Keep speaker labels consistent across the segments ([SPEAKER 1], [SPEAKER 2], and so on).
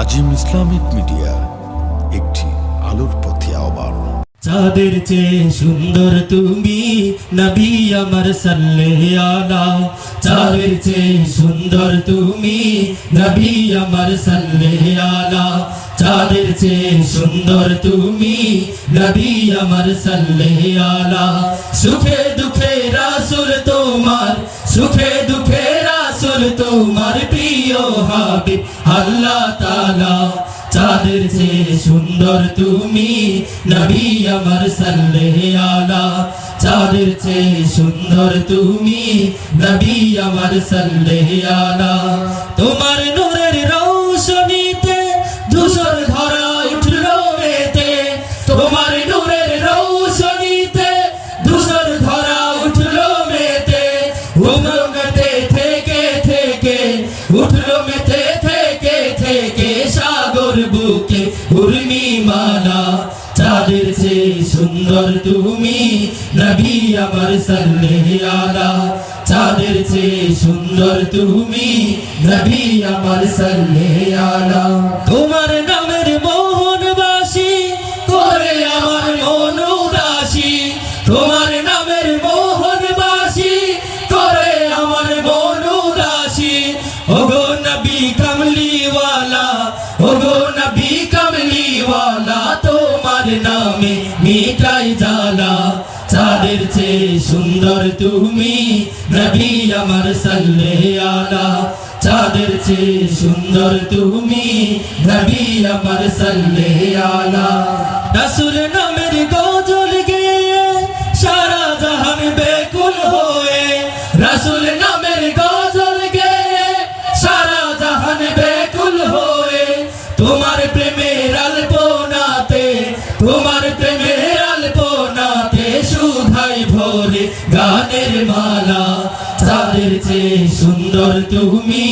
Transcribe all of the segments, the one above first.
[SPEAKER 1] আজিম Islamic media, একটি আলোর পথে আহ্বান।
[SPEAKER 2] চাঁদের চেয়ে সুন্দর তুমি নবী আমার সাল্লে আলা চাঁদের চেয়ে সুন্দর তুমি নবী আমার সাল্লে আলা চাঁদের চেয়ে সুন্দর তুমি নবী আমার সাল্লে আলা সুখে দুঃখে রাসুল তোমার, সুখে দুঃখে রাসুল তোমার প্রিয় হাবিব আল্লাহ তাআলা চাঁদের চেয়ে সুন্দর তুমি, নবী আমার সাল্লে আলা, চাঁদের চেয়ে সুন্দর তুমি, নবী আমার সাল্লে আলা। তোমার নূরের রৌশনীতে, ধূসর ধরা উঠল মেতে। তোমার নূরের রৌশনীতে ধরা উঠল মেতে। উমরতে চাঁদের চেয়ে সুন্দর তুমি। নবী আমার সাল্লে আলা। চাঁদের চেয়ে সুন্দর তুমি। নবী আমার সাল্লে আলা। তোমার নামের মোহনবাসী, করে আমার মন উদাসী। তোমার নামের মোহনবাসী, করে আমার মন উদাসী। ওগো নবী কমলিওয়ালা, ওগো নবী মিটাই জালা, চাঁদের চেয়ে সুন্দর তুমি নবী আমার সাল্লে আলা। চাঁদের চেয়ে সুন্দর তুমি নবী আমার সাল্লে আলা। রাসূল ভরে মালা চাঁদের চেয়ে সুন্দর তুমি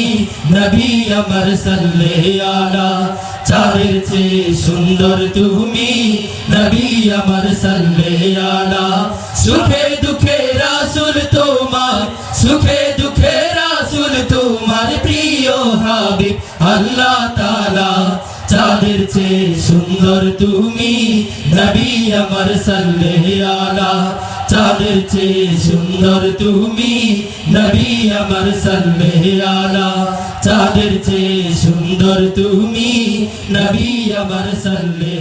[SPEAKER 2] নবী আমার সাল্লে আলা। চাঁদের চেয়ে সুন্দর তুমি নবী আমার সাল্লে আলা। সুখে দুঃখে রাসুল তোমার, সুখে দুঃখে রাসুল তোমার প্রিয় হাবিব আল্লাহ তাআলা। চাঁদের চেয়ে সুন্দর তুমি নবী আমার সাল্লে আলা। চাঁদের চেয়ে সুন্দর তুমি নবী আমার সাল্লে আলা। চাঁদের চেয়ে সুন্দর তুমি নবী আমার সাল্লে